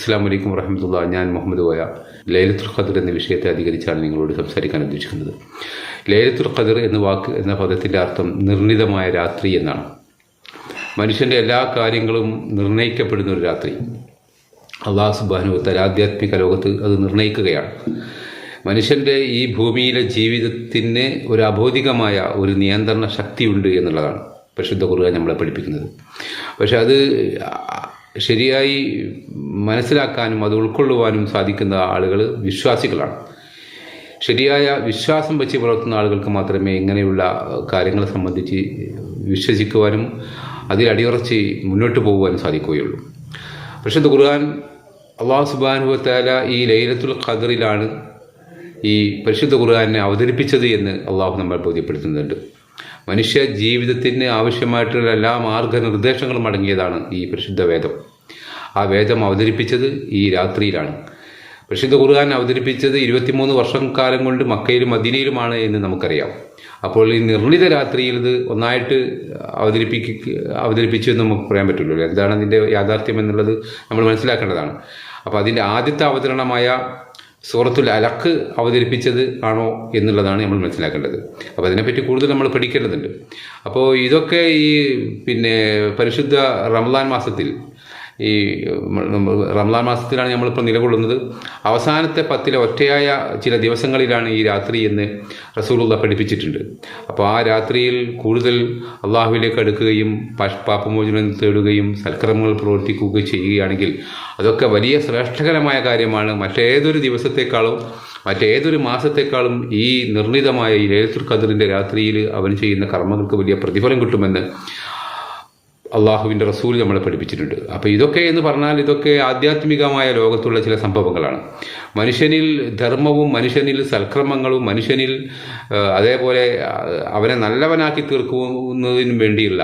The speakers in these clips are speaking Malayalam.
അസ്സാം വലൈക്കും വറഹമുല്ല ഞാൻ മുഹമ്മദ് കോയ ലൈലത്തുൽ ഖദർ എന്ന വിഷയത്തെ അധികരിച്ചാണ് നിങ്ങളോട് സംസാരിക്കാൻ ഉദ്ദേശിക്കുന്നത്. ലൈലത്തുൽ ഖദർ എന്ന വാക്ക് എന്ന പദത്തിന്റെ അർത്ഥം നിർണിതമായ രാത്രി എന്നാണ്. മനുഷ്യന്റെ എല്ലാ കാര്യങ്ങളും നിർണയിക്കപ്പെടുന്ന ഒരു രാത്രി. അള്ളാഹു സുബാനുവത്താൽ ആധ്യാത്മിക ലോകത്ത് അത് നിർണയിക്കുകയാണ്. മനുഷ്യന്റെ ഈ ഭൂമിയിലെ ജീവിതത്തിന് ഒരു അബോധികമായ ഒരു നിയന്ത്രണ ശക്തിയുണ്ട് എന്നുള്ളതാണ്. പരിശുദ്ധ കുറുക നമ്മളെ പഠിപ്പിക്കുന്നത്. പക്ഷെ അത് ശരിയായി മനസ്സിലാക്കാനും അത് ഉൾക്കൊള്ളുവാനും സാധിക്കുന്ന ആളുകൾ വിശ്വാസികളാണ്. ശരിയായ വിശ്വാസം വെച്ച് പുലർത്തുന്ന ആളുകൾക്ക് മാത്രമേ ഇങ്ങനെയുള്ള കാര്യങ്ങളെ സംബന്ധിച്ച് വിശ്വസിക്കുവാനും അതിൽ അടിയുറച്ച് മുന്നോട്ട് പോകുവാനും സാധിക്കുകയുള്ളൂ. പക്ഷേ ഖുർആൻ അള്ളാഹു സുബാനുഭവത്താല ഈ ലൈലത്തുൽ ഖദറിലാണ് ഈ പരിശുദ്ധ ഖുർആാനെ അവതരിപ്പിച്ചത് എന്ന് അള്ളാഹു നമ്മൾ ബോധ്യപ്പെടുത്തുന്നുണ്ട്. മനുഷ്യ ജീവിതത്തിന് ആവശ്യമായിട്ടുള്ള എല്ലാ മാർഗനിർദ്ദേശങ്ങളും അടങ്ങിയതാണ് ഈ പരിശുദ്ധ വേദം. ആ വേദം അവതരിപ്പിച്ചത് ഈ രാത്രിയിലാണ്. പരിശുദ്ധ ഖുർആൻ അവതരിപ്പിച്ചത് ഇരുപത്തിമൂന്ന് വർഷം കാലം കൊണ്ട് മക്കയിലും മദീനയിലുമാണ് എന്ന് നമുക്കറിയാം. അപ്പോൾ ഈ നിർണിത രാത്രിയിൽ ഇത് ഒന്നായിട്ട് അവതരിപ്പിക്ക അവതരിപ്പിച്ചു എന്ന് നമുക്ക് പറയാൻ പറ്റുള്ളൂ എന്താണ് അതിന്റെ യാഥാർത്ഥ്യം എന്നുള്ളത് നമ്മൾ മനസ്സിലാക്കേണ്ടതാണ്. അപ്പോൾ അതിന്റെ ആദ്യത്തെ അവതരണമായ സൂറത്തുൽ അലക്ക് അവതരിപ്പിച്ചത് ആണോ എന്നുള്ളതാണ് നമ്മൾ മനസ്സിലാക്കേണ്ടത്. അപ്പോൾ അതിനെപ്പറ്റി കൂടുതൽ നമ്മൾ പഠിക്കേണ്ടതുണ്ട്. അപ്പോൾ ഇതൊക്കെ ഈ പിന്നെ പരിശുദ്ധ റംലാൻ മാസത്തിൽ ഈ റംലാൻ മാസത്തിലാണ് നമ്മളിപ്പോൾ നിലകൊള്ളുന്നത്. അവസാനത്തെ പത്തിലെ ഒറ്റയായ ചില ദിവസങ്ങളിലാണ് ഈ രാത്രി എന്ന് റസൂലുള്ള പഠിപ്പിച്ചിട്ടുണ്ട്. അപ്പോൾ ആ രാത്രിയിൽ കൂടുതൽ അള്ളാഹുവിലേക്ക് അടുക്കുകയും പാപമോചനം തേടുകയും സൽക്കർമ്മങ്ങൾ പ്രവർത്തിക്കുകയും ചെയ്യുകയാണെങ്കിൽ അതൊക്കെ വലിയ ശ്രേഷ്ഠകരമായ കാര്യമാണ്. മറ്റേതൊരു ദിവസത്തെക്കാളും മറ്റേതൊരു മാസത്തെക്കാളും ഈ നിർണിതമായ ഈ ലേലത്തുൽ ഖദറിന്റെ രാത്രിയിൽ അവൻ ചെയ്യുന്ന കർമ്മങ്ങൾക്ക് വലിയ പ്രതിഫലം കിട്ടുമെന്ന് അള്ളാഹുവിന്റെ റസൂൽ നമ്മളെ പഠിപ്പിച്ചിട്ടുണ്ട്. അപ്പോൾ ഇതൊക്കെ എന്ന് പറഞ്ഞാൽ ഇതൊക്കെ ആധ്യാത്മികമായ ലോകത്തുള്ള ചില സംഭവങ്ങളാണ്. മനുഷ്യനിൽ ധർമ്മവും മനുഷ്യനിൽ സൽക്രമങ്ങളും മനുഷ്യനിൽ അതേപോലെ അവനെ നല്ലവനാക്കി തീർക്കുന്നതിനും വേണ്ടിയുള്ള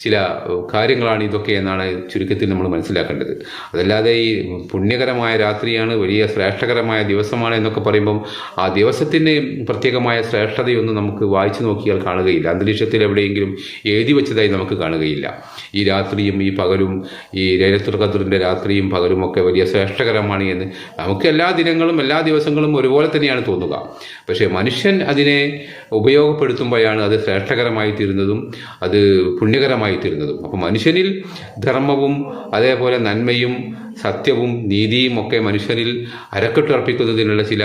ചില കാര്യങ്ങളാണ് ഇതൊക്കെ എന്നാണ് ചുരുക്കത്തിൽ നമ്മൾ മനസ്സിലാക്കേണ്ടത്. അതല്ലാതെ ഈ പുണ്യകരമായ രാത്രിയാണ് വലിയ ശ്രേഷ്ഠകരമായ ദിവസമാണ് എന്നൊക്കെ പറയുമ്പം ആ ദിവസത്തിന് പ്രത്യേകമായ ശ്രേഷ്ഠതയൊന്നും നമുക്ക് വായിച്ചു നോക്കിയാൽ കാണുകയില്ല. അന്തരീക്ഷത്തിൽ എവിടെയെങ്കിലും എഴുതി വെച്ചതായി നമുക്ക് കാണുകയില്ല. ഈ രാത്രിയും ഈ പകലും ഈ ലൈലത്തുൽ രാത്രിയും പകലും ഒക്കെ വലിയ ശ്രേഷ്ഠകരമാണ് എന്ന് നമുക്ക് എല്ലാ ദിനങ്ങളും എല്ലാ ദിവസങ്ങളും ഒരുപോലെ തന്നെയാണ് തോന്നുക. പക്ഷേ മനുഷ്യൻ അതിനെ ഉപയോഗപ്പെടുത്തുമ്പോഴാണ് അത് ശ്രേഷ്ഠകരമായി തീരുന്നതും അത് പുണ്യകരമായി തീരുന്നതും അപ്പോൾ മനുഷ്യനിൽ ധർമ്മവും അതേപോലെ നന്മയും സത്യവും നീതിയും ഒക്കെ മനുഷ്യനിൽ അരക്കെട്ടുറപ്പിക്കുന്നതിനുള്ള ചില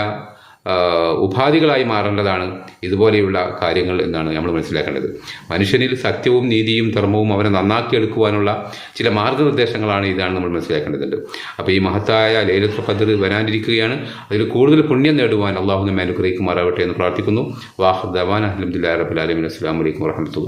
ഉപാധികളായി മാറേണ്ടതാണ് ഇതുപോലെയുള്ള കാര്യങ്ങൾ എന്നാണ് നമ്മൾ മനസ്സിലാക്കേണ്ടത്. മനുഷ്യനിൽ സത്യവും നീതിയും ധർമ്മവും അവനെ നന്നാക്കിയെടുക്കുവാനുള്ള ചില മാർഗനിർദ്ദേശങ്ങളാണ് ഇതാണ് നമ്മൾ മനസ്സിലാക്കേണ്ടതുണ്ട്. അപ്പോൾ ഈ മഹത്തായ ലൈലത്ത് ഖദർ വരാനിരിക്കുകയാണ്. അതിൽ കൂടുതൽ പുണ്യം നേടുവാൻ അള്ളാഹു നമ്മെ അനുഗ്രഹിക്കുമാറാവട്ടെ എന്ന് പ്രാർത്ഥിക്കുന്നു. വാഹ് ദവാൻ അഹമ്മദില്ലാ റബുലാലമിൻ അസ്സാം വലൈക്കും വർഹമത്തുള്ള